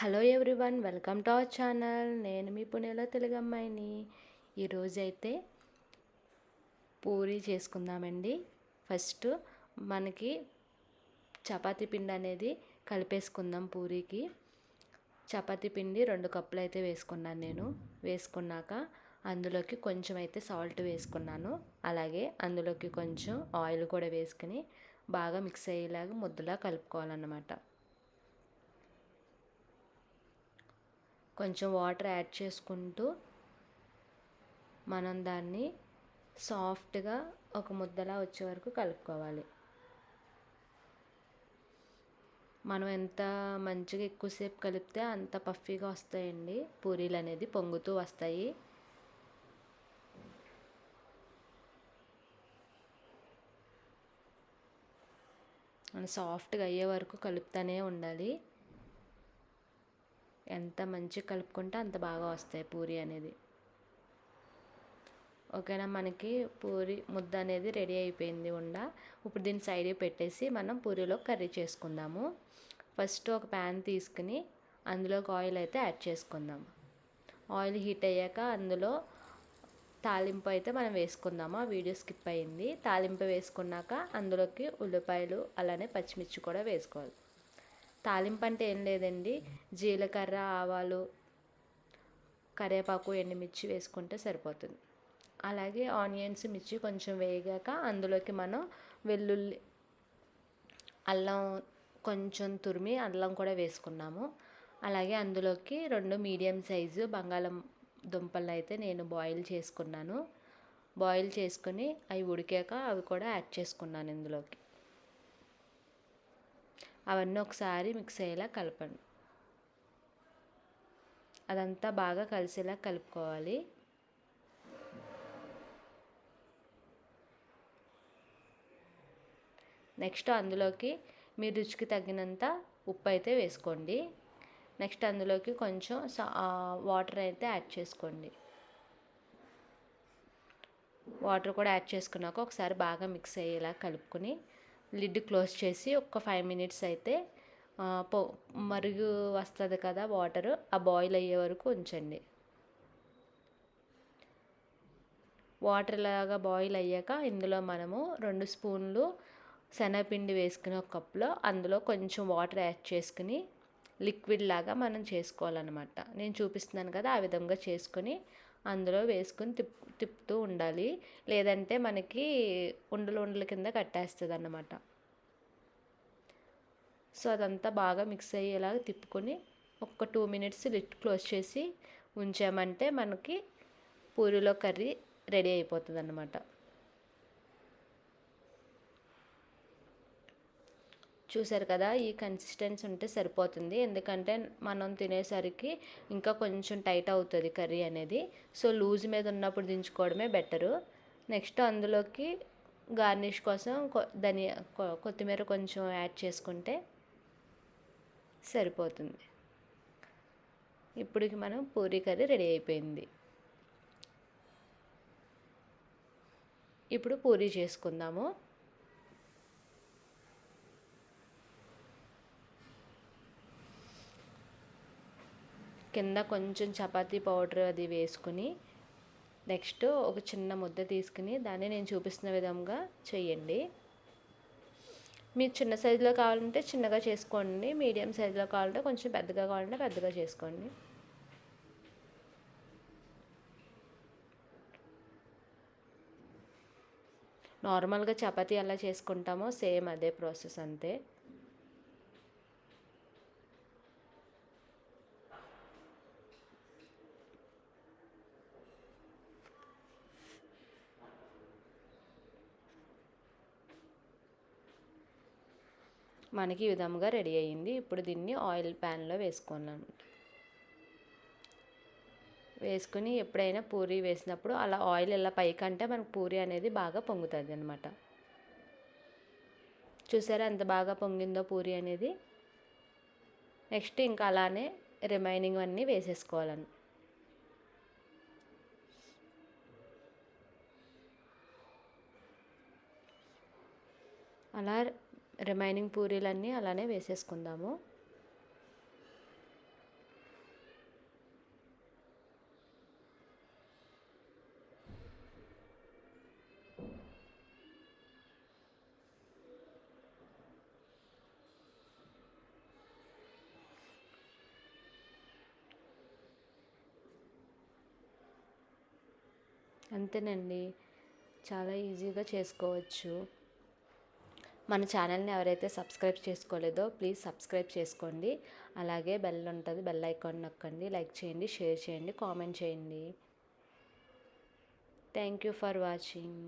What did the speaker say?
Hello everyone welcome to our channel నేను మీ పుణేలో తెలుగు అమ్మాయిని. ఈరోజైతే పూరి చేసుకుందామండి. ఫస్ట్ మనకి చపాతి పిండి అనేది కలిపేసుకుందాం పూరీకి. చపాతీ పిండి రెండు కప్పులు అయితే వేసుకున్నాను నేను. వేసుకున్నాక అందులోకి కొంచెం అయితే సాల్ట్ వేసుకున్నాను. అలాగే అందులోకి కొంచెం ఆయిల్ కూడా వేసుకుని బాగా మిక్స్ అయ్యేలాగా ముద్దలా కలుపుకోవాలన్నమాట. కొంచెం వాటర్ యాడ్ చేసుకుంటూ మనం దాన్ని సాఫ్ట్గా ఒక ముద్దలా వచ్చే వరకు కలుపుకోవాలి. మనం ఎంత మంచిగా ఎక్కువసేపు కలిపితే అంత పఫీగా వస్తాయండి. పూరీలు అనేది పొంగుతూ వస్తాయి. మనం సాఫ్ట్గా అయ్యే వరకు కలుపుతూనే ఉండాలి. ఎంత మంచిగా కలుపుకుంటే అంత బాగా వస్తాయి పూరి అనేది. ఓకేనా? మనకి పూరి ముద్ద అనేది రెడీ అయిపోయింది ఉండ. ఇప్పుడు దీన్ని సైడ్ పెట్టేసి మనం పూరిలో కర్రీ చేసుకుందాము. ఫస్ట్ ఒక ప్యాన్ తీసుకుని అందులోకి ఆయిల్ అయితే యాడ్ చేసుకుందాం. ఆయిల్ హీట్ అయ్యాక అందులో తాలింపు అయితే మనం వేసుకుందాము. ఆ వీడియో స్కిప్ అయింది. తాలింపు వేసుకున్నాక అందులోకి ఉల్లిపాయలు అలానే పచ్చిమిర్చి కూడా వేసుకోవాలి. తాలింపు అంటే ఏం లేదండి. జీలకర్ర ఆవాలు కరివేపాకు ఎండుమిర్చి వేసుకుంటే సరిపోతుంది. అలాగే ఆనియన్స్ మిర్చి కొంచెం వేగాక అందులోకి మనం వెల్లుల్లి అల్లం కొంచెం తురిమి అల్లం కూడా వేసుకున్నాము. అలాగే అందులోకి రెండు మీడియం సైజు బంగాళం దుంపలను అయితే నేను బాయిల్ చేసుకున్నాను. బాయిల్ చేసుకుని అవి ఉడికాక అవి కూడా యాడ్ చేసుకున్నాను ఇందులోకి. అవన్నీ ఒకసారి మిక్స్ అయ్యేలా కలపండి. అదంతా బాగా కలిసేలా కలుపుకోవాలి. నెక్స్ట్ అందులోకి మీ రుచికి తగినంత ఉప్పు అయితే వేసుకోండి. నెక్స్ట్ అందులోకి కొంచెం వాటర్ అయితే యాడ్ చేసుకోండి. వాటర్ కూడా యాడ్ చేసుకున్నాక ఒకసారి బాగా మిక్స్ అయ్యేలా కలుపుకొని లిడ్ క్లోజ్ చేసి ఒక ఫైవ్ మినిట్స్ అయితే పో మరుగు వస్తుంది కదా వాటర్ ఆ బాయిల్ అయ్యే వరకు ఉంచండి. వాటర్ లాగా బాయిల్ అయ్యాక ఇందులో మనము రెండు స్పూన్లు శనగపిండి వేసుకుని ఒక కప్లో అందులో కొంచెం వాటర్ యాడ్ చేసుకుని లిక్విడ్ లాగా మనం చేసుకోవాలన్నమాట. నేను చూపిస్తున్నాను కదా ఆ విధంగా చేసుకొని అందులో వేసుకుని తిప్ తిప్పుతూ ఉండాలి. లేదంటే మనకి ఉండలు ఉండల కింద కట్టేస్తుంది అన్నమాట సో అదంతా బాగా మిక్స్ అయ్యేలాగా తిప్పుకొని ఒక టూ మినిట్స్ లిట్ క్లోజ్ చేసి ఉంచామంటే మనకి పూరిలో కర్రీ రెడీ అయిపోతుంది అన్నమాట చూసారు కదా ఈ కన్సిస్టెన్సీ ఉంటే సరిపోతుంది. ఎందుకంటే మనం తినేసరికి ఇంకా కొంచెం టైట్ అవుతుంది కర్రీ అనేది. సో లూజ్ మీద ఉన్నప్పుడు దించుకోవడమే బెటరు నెక్స్ట్ అందులోకి గార్నిష్ కోసం ధనియా కొత్తిమీర కొంచెం యాడ్ చేసుకుంటే సరిపోతుంది. ఇప్పటికి మనం పూరీ కర్రీ రెడీ అయిపోయింది. ఇప్పుడు పూరీ చేసుకుందాము. కింద కొంచెం చపాతీ పౌడర్ అది వేసుకుని నెక్స్ట్ ఒక చిన్న ముద్ద తీసుకుని దాన్ని నేను చూపిస్తున్న విధంగా చేయండి. మీరు చిన్న సైజులో కావాలంటే చిన్నగా చేసుకోండి మీడియం సైజులో కావాలంటే కొంచెం పెద్దగా కావాలంటే పెద్దగా చేసుకోండి. నార్మల్గా చపాతీ ఎలా చేసుకుంటామో సేమ్ అదే ప్రాసెస్ అంతే. మనకి ఈ విధంగా రెడీ అయ్యింది. ఇప్పుడు దీన్ని ఆయిల్ ప్యాన్లో వేసుకున్నాను. వేసుకుని ఎప్పుడైనా పూరి వేసినప్పుడు అలా ఆయిల్ ఇలా పైకంటే మనకు పూరి అనేది బాగా పొంగుతుంది అనమాట చూసారా ఎంత బాగా పొంగిందో పూరి అనేది? నెక్స్ట్ ఇంకా అలానే రిమైనింగ్ అన్నీ వేసేసుకోవాలని. అలా రిమైనింగ్ పూరీలన్నీ అలానే వేసేసుకుందాము. అంతేనండి. చాలా ఈజీగా చేసుకోవచ్చు. మన ఛానల్ని ఎవరైతే సబ్స్క్రైబ్ చేసుకోలేదో ప్లీజ్ సబ్స్క్రైబ్ చేసుకోండి. అలాగే బెల్ ఉంటుంది బెల్ ఐకాన్ నొక్కండి లైక్ చేయండి షేర్ చేయండి కామెంట్ చేయండి. Thank you for watching